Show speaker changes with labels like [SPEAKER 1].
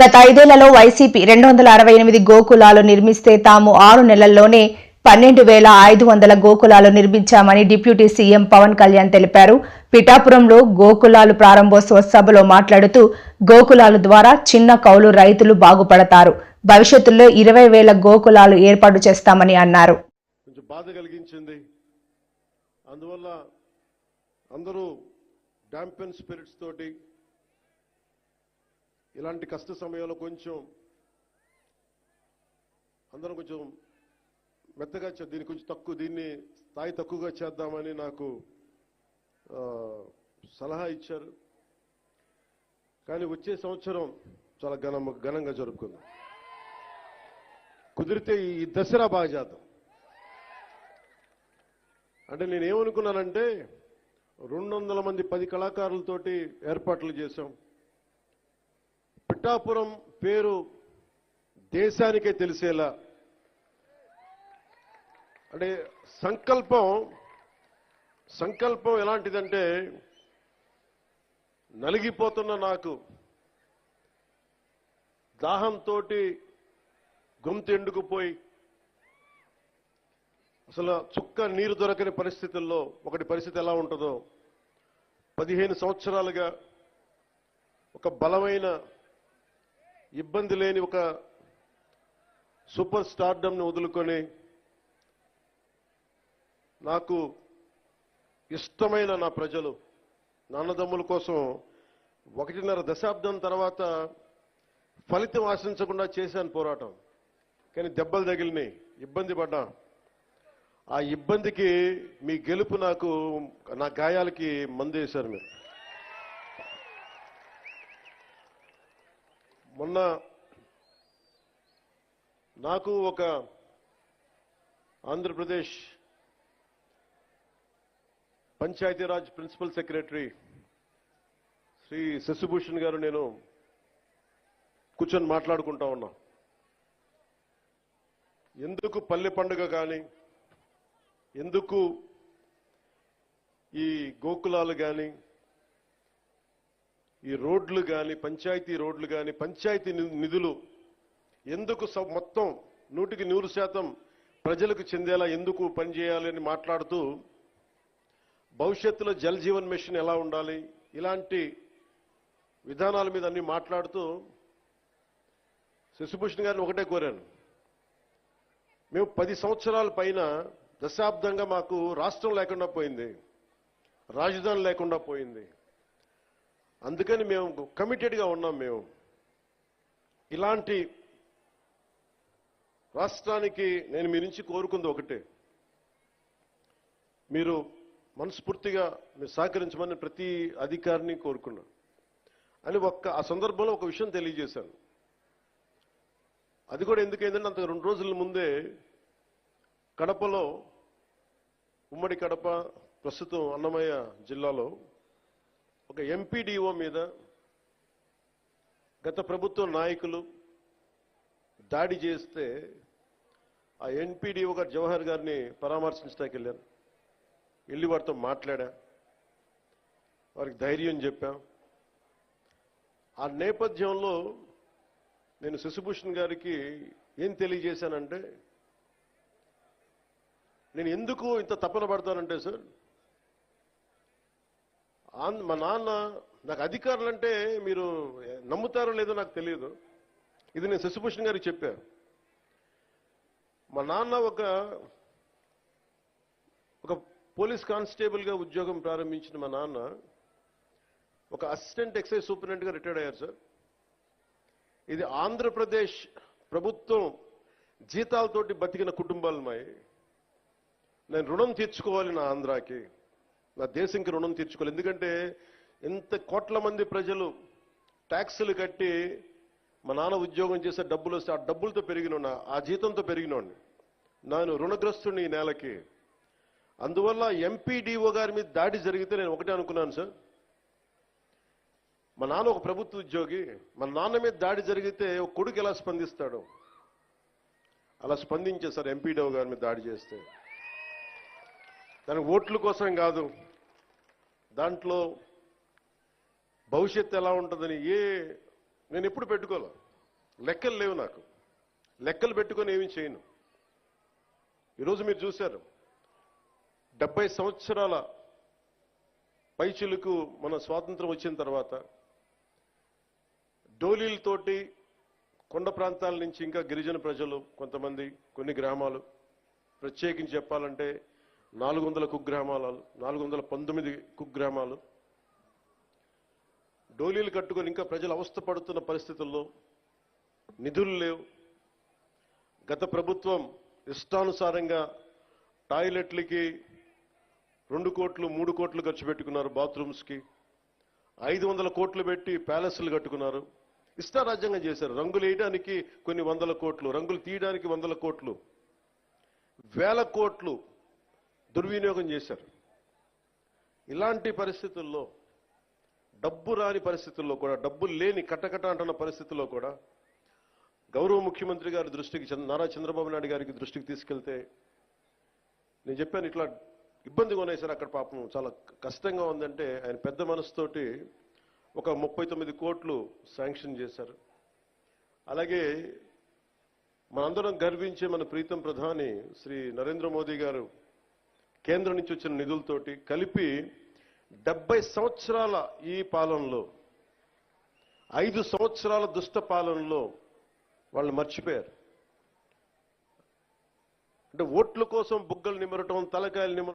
[SPEAKER 1] గత ఐదేళ్ళలో వైసీపీ రెండు వందల అరవై ఎనిమిది గోకులాలు నిర్మిస్తే తాము ఆరు నెలల్లోనే పన్నెండు వేల ఐదు వందల గోకులాలు నిర్మించామని డిప్యూటీ సీఎం పవన్ కళ్యాణ్ తెలిపారు. పిఠాపురంలో గోకులాలు ప్రారంభోత్సవ సభలో మాట్లాడుతూ గోకులాలు ద్వారా చిన్న కౌలు రైతులు బాగుపడతారు. భవిష్యత్తులో ఇరవై వేల గోకులాలు ఏర్పాటు చేస్తామని అన్నారు.
[SPEAKER 2] అందువల్ల అందరూ డాంపెన్ స్పిరిట్స్ తోటి ఇలాంటి కష్ట సమయంలో కొంచెం అందరం కొంచెం మెత్తగా చే- దీన్ని కొంచెం తక్కువ దీన్ని స్థాయి తక్కువగా చేద్దామని నాకు సలహా ఇచ్చారు. కానీ వచ్చే సంవత్సరం చాలా ఘన ఘనంగా జరుపుకుందాం. కుదిరితే ఈ దసరా బాగా చేద్దాం. అంటే నేను ఏమనుకున్నానంటే రెండు వందల మంది పది కళాకారులతోటి ఏర్పాట్లు చేశాం. పిఠాపురం పేరు దేశానికే తెలిసేలా. అంటే సంకల్పం సంకల్పం ఎలాంటిదంటే నలిగిపోతున్న నాకు దాహంతో గొంతు ఎండుకుపోయి అసలు చుక్క నీరు దొరకని పరిస్థితుల్లో ఒకటి పరిస్థితి ఎలా ఉంటుందో పదిహేను సంవత్సరాలుగా ఒక బలమైన ఇబ్బంది లేని ఒక సూపర్ స్టార్డమ్ని వదులుకొని నాకు ఇష్టమైన నా ప్రజలు నాన్నదమ్ముల కోసం ఒకటిన్నర దశాబ్దం తర్వాత ఫలితం ఆశించకుండా చేశాను పోరాటం. కానీ దెబ్బలు తగిలినాయి ఇబ్బంది పడ్డా. ఆ ఇబ్బందికి మీ గెలుపు నాకు నా గాయాలకి మందు వేశారు మీరు. మొన్న నాకు ఒక ఆంధ్రప్రదేశ్ పంచాయతీరాజ్ ప్రిన్సిపల్ సెక్రటరీ శ్రీ శశిభూషణ్ గారు నేను కూర్చొని మాట్లాడుకుంటా ఉన్నా. ఎందుకు పల్లె పండుగ కానీ ఎందుకు ఈ గోకులాలు కానీ ఈ రోడ్లు కానీ పంచాయతీ రోడ్లు కానీ పంచాయతీ నిధులు ఎందుకు మొత్తం నూటికి నూరు శాతం ప్రజలకు చెందేలా ఎందుకు పనిచేయాలి అని మాట్లాడుతూ భవిష్యత్తులో జల్ జీవన్ మిషన్ ఎలా ఉండాలి? ఇలాంటి విధానాల మీద అన్ని మాట్లాడుతూ శశిభూషణ్ గారిని ఒకటే కోరాను. మేము పది సంవత్సరాల పైన దశాబ్దంగా మాకు రాష్ట్రం లేకుండా పోయింది రాజధాని లేకుండా పోయింది. అందుకని మేము కమిటెడ్గా ఉన్నాం మేము. ఇలాంటి రాష్ట్రానికి నేను మీ నుంచి కోరుకుంది ఒకటే. మీరు మనస్ఫూర్తిగా మీరు సహకరించమని ప్రతి అధికారిని కోరుకున్నాను. అని ఒక్క ఆ సందర్భంలో ఒక విషయం తెలియజేశాను. అది కూడా ఎందుకైందంటే అంత రెండు రోజుల ముందే కడపలో ఉమ్మడి కడప ప్రస్తుతం అన్నమయ్య జిల్లాలో ఒక ఎంపీడీఓ మీద గత ప్రభుత్వ నాయకులు దాడి చేస్తే ఆ ఎన్పీడీఓ గారు జవహర్ గారిని పరామర్శించడానికి వెళ్ళాను వెళ్ళి వారితో మాట్లాడా. వారికి ధైర్యం చెప్పాం. ఆ నేపథ్యంలో నేను శశిభూషణ్ గారికి ఏం తెలియజేశానంటే నేను ఎందుకు ఇంత తపన పడతానంటే సార్ మా నాన్న నాకు అధికారులు అంటే మీరు నమ్ముతారో లేదో నాకు తెలియదు. ఇది నేను శశిభూషణ్ గారికి చెప్పా. మా నాన్న ఒక ఒక పోలీస్ కానిస్టేబుల్గా ఉద్యోగం ప్రారంభించిన మా నాన్న ఒక అసిస్టెంట్ ఎక్సైజ్ సూపరింటెండెంట్గా రిటైర్డ్ అయ్యారు సార్. ఇది ఆంధ్రప్రదేశ్ ప్రభుత్వం జీతాలతోటి బతికిన కుటుంబాలు మాయి నేను రుణం తీర్చుకోవాలి నా ఆంధ్రాకి. నా దేశంకి రుణం తీర్చుకోవాలి. ఎందుకంటే ఎంత కోట్ల మంది ప్రజలు ట్యాక్సులు కట్టి మా నాన్న ఉద్యోగం చేసే డబ్బులు వస్తే ఆ డబ్బులతో పెరిగిన ఆ జీతంతో పెరిగినోడిని నేను రుణగ్రస్తుని ఈ నేలకి. అందువల్ల ఎంపీడీఓ గారి మీద దాడి జరిగితే నేను ఒకటే అనుకున్నాను సార్. మా నాన్న ఒక ప్రభుత్వ ఉద్యోగి. మా నాన్న మీద దాడి జరిగితే ఒక కొడుకు ఎలా స్పందిస్తాడు? అలా స్పందించే సార్ ఎంపీడీఓ గారి మీద దాడి చేస్తే. దాని ఓట్ల కోసం కాదు దాంట్లో భవిష్యత్తు ఎలా ఉంటుందని ఏ నేను ఎప్పుడు పెట్టుకోలే. లెక్కలు లేవు నాకు. లెక్కలు పెట్టుకొని ఏమీ చేయను. ఈరోజు మీరు చూశారు డెబ్బై సంవత్సరాల పైచులకు మన స్వాతంత్రం వచ్చిన తర్వాత డోలీలతోటి కొండ ప్రాంతాల నుంచి ఇంకా గిరిజన ప్రజలు కొంతమంది కొన్ని గ్రామాలు ప్రత్యేకించి చెప్పాలంటే నాలుగు వందల కుగ్రామాలు నాలుగు వందల పంతొమ్మిది కుగ్రామాలు. డోలీలు కట్టుకొని ఇంకా ప్రజలు అవస్థ పడుతున్న పరిస్థితుల్లో నిధులు లేవు. గత ప్రభుత్వం ఇష్టానుసారంగా టాయిలెట్లకి రెండు కోట్లు మూడు కోట్లు ఖర్చు పెట్టుకున్నారు బాత్రూమ్స్కి. ఐదు వందల కోట్లు పెట్టి ప్యాలెస్లు కట్టుకున్నారు. ఇష్టారాజ్యంగా చేశారు. రంగులు వేయడానికి కొన్ని వందల కోట్లు రంగులు తీయడానికి వందల కోట్లు. వేల కోట్లు దుర్వినియోగం చేశారు. ఇలాంటి పరిస్థితుల్లో డబ్బు రాని పరిస్థితుల్లో కూడా డబ్బు లేని కట్టకట అంటున్న పరిస్థితుల్లో కూడా గౌరవ ముఖ్యమంత్రి గారి దృష్టికి నారా చంద్రబాబు నాయుడు గారికి దృష్టికి తీసుకెళ్తే నేను చెప్పాను ఇట్లా ఇబ్బందిగా ఉన్నాయి సార్ అక్కడ పాపం చాలా కష్టంగా ఉందంటే ఆయన పెద్ద మనసుతోటి ఒక ముప్పై తొమ్మిది కోట్లు శాంక్షన్ చేశారు. అలాగే మనందరం గర్వించే మన ప్రీతం ప్రధాని శ్రీ నరేంద్ర మోదీ గారు కేంద్రం నుంచి వచ్చిన నిధులతోటి కలిపి డెబ్బై సంవత్సరాల ఈ పాలనలో ఐదు సంవత్సరాల దుష్ట పాలనలో వాళ్ళు మర్చిపోయారు. అంటే ఓట్ల కోసం బుగ్గలు నిమరటం తలకాయలు నిమరటం